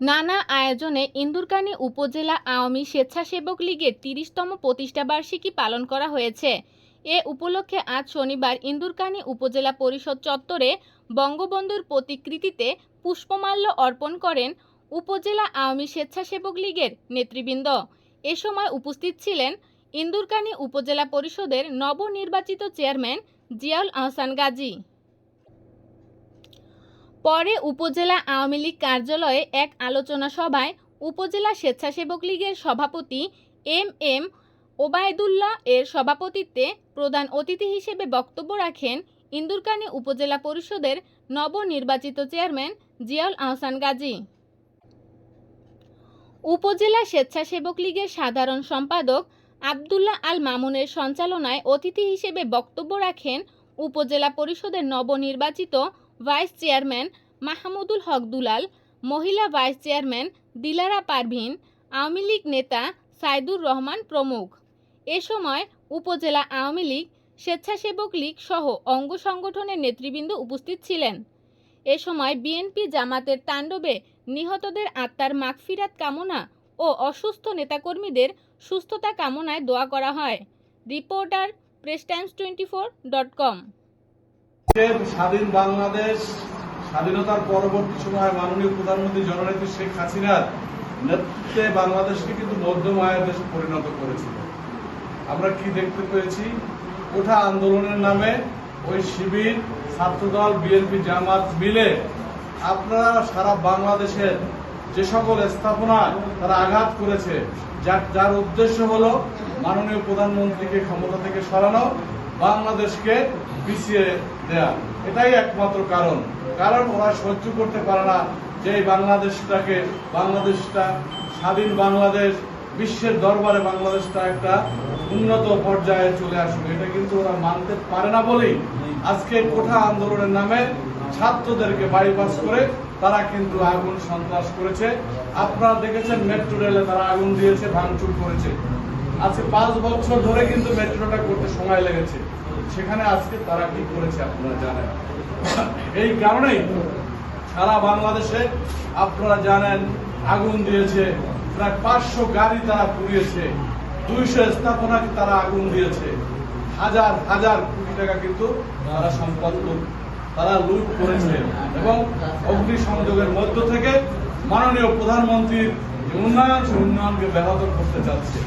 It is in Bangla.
নানা আয়োজনে ইন্দুরকানী উপজেলা আওয়ামী স্বেচ্ছাসেবক লীগের তিরিশতম প্রতিষ্ঠাবার্ষিকী পালন করা হয়েছে। এ উপলক্ষে আজ শনিবার ইন্দুরকানী উপজেলা পরিষদ চত্বরে বঙ্গবন্ধুর প্রতিকৃতিতে পুষ্পমাল্য অর্পণ করেন উপজেলা আওয়ামী স্বেচ্ছাসেবক লীগের নেতৃবৃন্দ। এ সময় উপস্থিত ছিলেন ইন্দুরকানী উপজেলা পরিষদের নবনির্বাচিত চেয়ারম্যান জিয়াউল আহসান গাজী। পরে উপজেলা আওয়ামী লীগ কার্যালয়ে এক আলোচনা সভায় উপজেলা স্বেচ্ছাসেবক লীগের সভাপতি এম এম ওবায়দুল্লাহ এর সভাপতিত্বে প্রধান অতিথি হিসেবে বক্তব্য রাখেন ইন্দুরকানী উপজেলা পরিষদের নবনির্বাচিত চেয়ারম্যান জিয়াউল আহসান গাজী। উপজেলা স্বেচ্ছাসেবক লীগের সাধারণ সম্পাদক আবদুল্লাহ আল মামুনের সঞ্চালনায় অতিথি হিসেবে বক্তব্য রাখেন উপজেলা পরিষদের নবনির্বাচিত ভাইস চেয়ারম্যান মাহমুদুল হক দুলাল, মহিলা ভাইস চেয়ারম্যান দিলারা পারভিন, আওয়ামী লীগ নেতা সাইদুর রহমান প্রমুখ। এ সময় উপজেলা আওয়ামী লীগ, স্বেচ্ছাসেবক লীগ সহ অঙ্গ সংগঠনের নেতৃবৃন্দ উপস্থিত ছিলেন। এ সময় বিএনপি জামাতের তাণ্ডবে নিহতদের আত্মার মাগফিরাত কামনা ও অসুস্থ নেতাকর্মীদের সুস্থতা কামনায় দোয়া করা হয়। Reporter Press Times twenty four dot com. স্বাধীন বাংলাদেশ, স্বাধীনতার পরবর্তী সময় মাননীয় প্রধানমন্ত্রী জননেত্রী শেখ হাসিনার নেতৃত্বে বাংলাদেশকে কিন্তু মধ্যম আয়ের দেশে পরিণত করেছিল। আমরা কি দেখতে পেয়েছি? কোঠা আন্দোলনের নামে ওই শিবির, ছাত্রদল, বিএনপি, জামাত মিলে আপনারা সারা বাংলাদেশের যে সকল স্থাপনায় তারা আঘাত করেছে, যার যার উদ্দেশ্য হলো মাননীয় প্রধানমন্ত্রীকে ক্ষমতা থেকে সরানো বাংলাদেশকে পিছিয়ে দেয়া। এটাই একমাত্র কারণ। কারণ ওরা সহ্য করতে পারে না যে বাংলাদেশটাকে, বাংলাদেশটা স্বাধীন বাংলাদেশ, বিশ্বের দরবারে বাংলাদেশটা একটা উন্নত পর্যায়ে চলে আসবে। এটা কিন্তু ওরা মানতে পারে না বলেই আজকে কোঠা আন্দোলনের নামে ছাত্রদেরকে বাইপাস করে তারা কিন্তু আগুন সন্ত্রাস করেছে। আপনারা দেখেছেন মেট্রো রেলে তারা আগুন দিয়েছে, ভাঙচুর করেছে। আজকে পাঁচ বছর ধরে কিন্তু মেট্রোটা করতে সময় লেগেছে। সেখানে আজকে তারা কি করেছে আপনারা জানেন? এই কারণেই সারা বাংলাদেশে আপনারা জানেন, আগুন দিয়েছে। প্রায় পাঁচশো গাড়ি তারা পুড়িয়েছে। দুইশো স্থাপনাকে তারা আগুন দিয়েছে। হাজার হাজার কোটি টাকা কিন্তু তারা সম্পদ তারা লুট করেছে। এবং অগ্নি সংযোগের মধ্য থেকে মাননীয় প্রধানমন্ত্রীর উন্নয়ন, উন্নয়নকে ব্যাহত করতে চাচ্ছে।